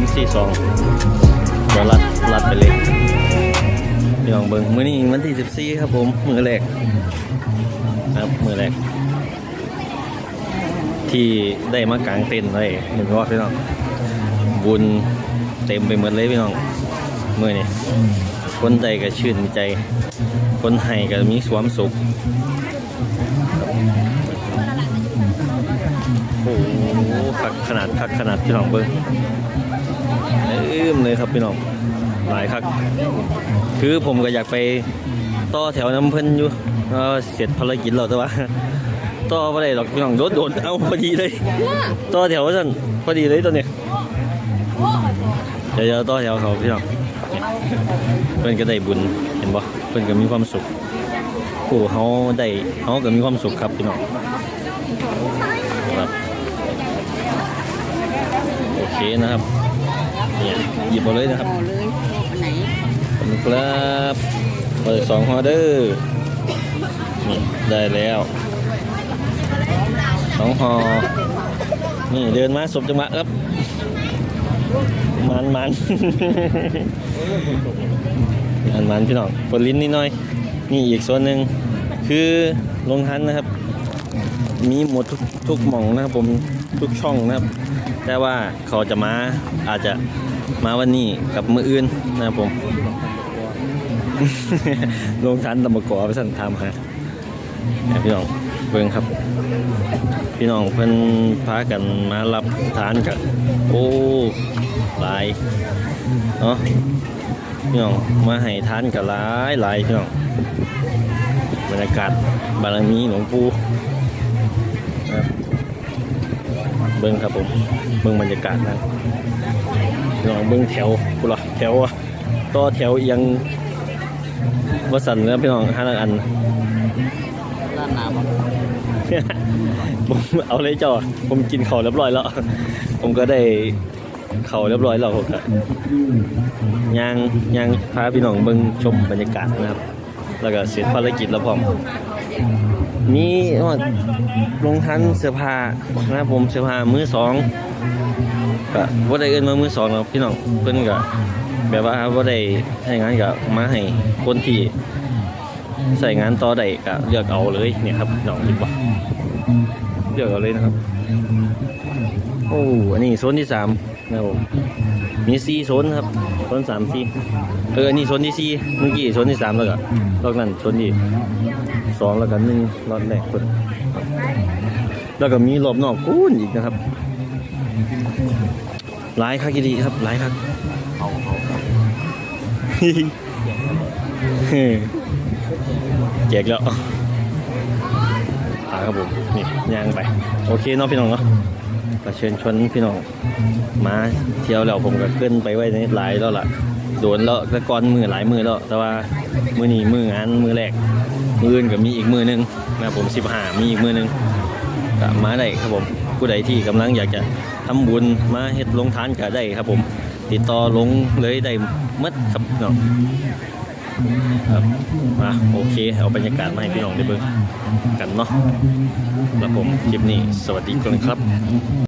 นที่สองเดี๋ยวรัดรัดไปเลยพี่น้องเบิ้งมื้อนี้วันที่14ครับผม มือแรกนะครับ มือแรก ที่ได้มากางเต็นท์ไว้หนึ่งรอบพี่น้องบุญเต็มไปหมดเลยพี่น้องมือนี่คนใจก็ชื่นใจ คนให้ก็มีความสุข ขนาดคักขนาดพี่น้องเบิ้งอื้มเลยครับพี่น้องหลายคักคือผมก็อยากไปต่อแถวน้ำเพิ่นอยู่เสร็จภารกิจแล้วแต่ว่าต่อไม่ได้หรอกพี่น้องโดนโดนเอาพอดีเลยต่อแถวสั่นพอดีเลยตัวเนี้ยเดี๋ยวต่อแถวเขาพี่น้องเพื่อนก็ได้บุญเห็นบ่เพื่อนก็มีความสุขผู้เขาได้เขาก็มีความสุขครับพี่น้องครับ เคนะครับเนี่ยหยิบมาเลยนะครับห่อเลยอันไหนขอบคุณครับเปิดสองฮอเดอร์นี่ได้แล้วสองฮอนี่เดินมาสมจังหวะครับ มันมันมันมันพี่น้องปวดลิ้นนิดหน่อย นี่อีกส่วนหนึ่งคือลงทันนะครับ มีหมดทุกทุกหม่องนะครับผมทุกช่องนะครับ แต่ว่าเขาจะมาอาจจะมาวันนี้กับมืออื่นนะครับผมลงทันตำบกอไปสั่นทำฮะพี่น้องเบิ่งครับ พี่น้องเพิ่นพากันมารับทานกันโอ้หลายเนาะพี่น้องมาให้ทานกันหลายหลายพี่น้องบรรยากาศบารมีหลวงปู่ บิ้งครับผมเบิ้งบรรยากาศนะพี่น้องเบิ้งแถวกูละแถวอะต่อแถวเอียังวัสันแล้วพี่น้องห้าอันร้านน้ำผมเอาเลยจ้าผมกินข้าวเรียบร้อยแล้ว ผมก็ได้ข้าวเรียบร้อยแล้วผมก็ย่างย่างพาพี่น้องเบิ่งชมบรรยากาศนะครับ แล้วก็เสร็จภารกิจแล้วพร้อม มีว่าลงทันเสื้อผ้านะครับผมเสื้อผ้ามือสองก็ว่าได้เอินมามือสองเนาะพี่น้องเพิ่นก็แบบว่าว่าได้ให้งานก็มาให้คนที่ใส่งานต่อได้ก็เลือกเอาเลยเนี่ยครับน้องคิดว่าเลือกเอาเลยนะครับโอ้อันนี้โซนที่สามนะครับผม มีสี่โซนครับโซนสามสี่เอออันนี้โซนที่สี่เมื่อกี้โซนที่สามแล้วก็รอบนั้นโซนที่สองแล้วก็หนึ่งรอบแรกคนแล้วก็มีรอบนอกกู้นอีกนะครับหลายคักดีครับหลายคักเอาเอาแจกแล้วอ่าครับผมนี่ย่างไป โอเคเนาะพี่น้องเนาะ ก็เชิญชวนพี่น้องมาเที่ยวแล้วผมก็เกินไปไว้ในหลายแล้วล่ะโดนแล้วแต่ก่อนมือหลายมือแล้วแต่ว่ามือนี้มืองานมือแรกมืออื่นก็มีอีกมือหนึงนะผมสิบห้ามีอีกมือหนึงก็มาได้ครับผมผู้ใดที่กำลังอยากจะทำบุญมาเฮ็ดลงทานก็ได้ครับ ผมติดต่อลงเลยได้หมดครับพี่น้องครับมาโอเค เอาบรรยากาศมาให้พี่น้องได้เบิ่งกันเนาะแล้วผมคลิปนี้สวัสดีคนครับ